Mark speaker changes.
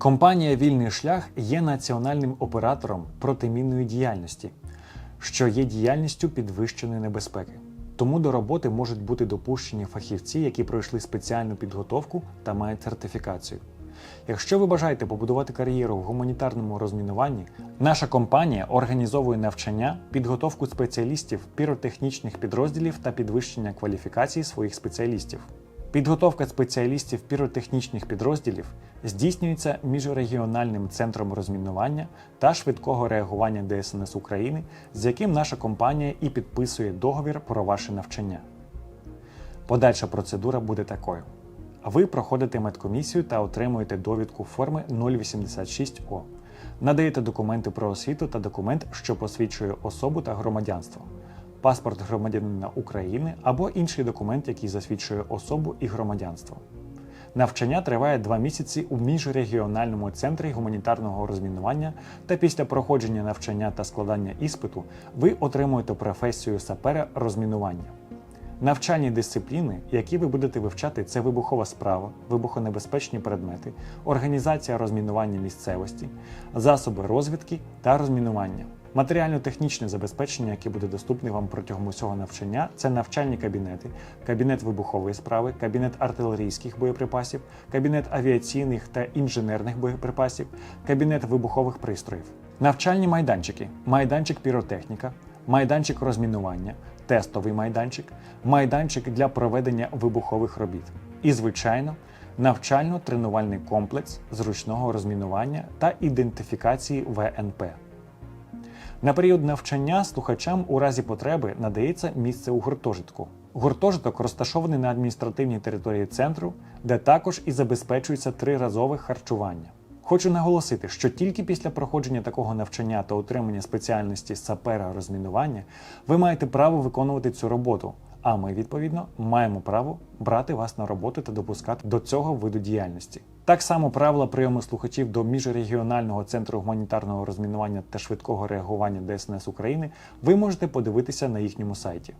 Speaker 1: Компанія Вільний шлях є національним оператором протимінної діяльності, що є діяльністю підвищеної небезпеки. Тому до роботи можуть бути допущені фахівці, які пройшли спеціальну підготовку та мають сертифікацію. Якщо ви бажаєте побудувати кар'єру в гуманітарному розмінуванні, наша компанія організовує навчання, підготовку спеціалістів піротехнічних підрозділів та підвищення кваліфікації своїх спеціалістів. Підготовка спеціалістів піротехнічних підрозділів здійснюється міжрегіональним центром розмінування та швидкого реагування ДСНС України, з яким наша компанія і підписує договір про ваше навчання. Подальша процедура буде такою: ви проходите медкомісію та отримуєте довідку форми 086О. Надаєте документи про освіту та документ, що посвідчує особу та громадянство, паспорт громадянина України або інший документ, який засвідчує особу і громадянство. Навчання триває два місяці у міжрегіональному центрі гуманітарного розмінування, та після проходження навчання та складання іспиту ви отримуєте професію сапера розмінування. Навчальні дисципліни, які ви будете вивчати, це вибухова справа, вибухонебезпечні предмети, організація розмінування місцевості, засоби розвідки та розмінування. Матеріально-технічне забезпечення, яке буде доступне вам протягом усього навчання, це навчальні кабінети, кабінет вибухової справи, кабінет артилерійських боєприпасів, кабінет авіаційних та інженерних боєприпасів, кабінет вибухових пристроїв, навчальні майданчики, майданчик піротехніка, майданчик розмінування, тестовий майданчик, майданчик для проведення вибухових робіт. І, звичайно, навчально-тренувальний комплекс зручного розмінування та ідентифікації ВНП. На період навчання слухачам у разі потреби надається місце у гуртожитку. Гуртожиток розташований на адміністративній території центру, де також і забезпечується триразове харчування. Хочу наголосити, що тільки після проходження такого навчання та отримання спеціальності сапера розмінування ви маєте право виконувати цю роботу. А ми, відповідно, маємо право брати вас на роботу та допускати до цього виду діяльності. Так само правила прийому слухачів до міжрегіонального центру гуманітарного розмінування та швидкого реагування ДСНС України ви можете подивитися на їхньому сайті.